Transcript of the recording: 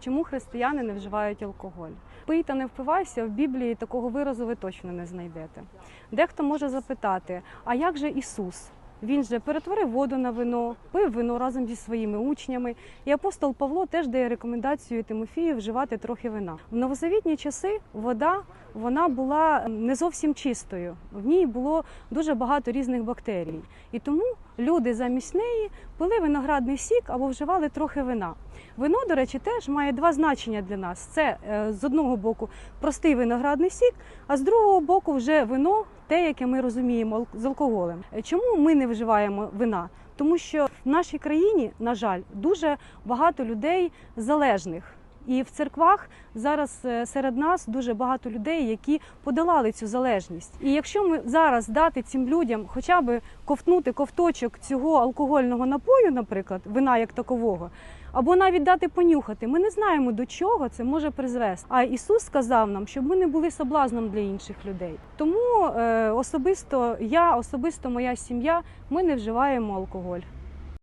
чому християни не вживають алкоголь. Пий та не впивайся в Біблії такого виразу ви точно не знайдете. Дехто може запитати: а як же Ісус? Він же перетворив воду на вино, пив вино разом зі своїми учнями. І апостол Павло теж дає рекомендацію Тимофію вживати трохи вина. В новозавітні часи вода вона була не зовсім чистою. В ній було дуже багато різних бактерій. І тому люди замість неї пили виноградний сік або вживали трохи вина. Вино, до речі, теж має два значення для нас: це е, з одного боку простий виноградний сік, а з другого боку вже вино, те, яке ми розуміємо з алкоголем. Е, Чому ми не вживаємо вина? Тому що в нашій країні, на жаль, дуже багато людей залежних. І в церквах зараз е, серед нас дуже багато людей, які подолали цю залежність. І якщо ми зараз дати цим людям хоча б ковтнути ковточок цього алкогольного напою, наприклад, вина як такового, або навіть дати понюхати, ми не знаємо до чого це може призвести. А Ісус сказав нам, щоб ми не були соблазном для інших людей. Тому е, особисто я, особисто моя сім'я, ми не вживаємо алкоголь.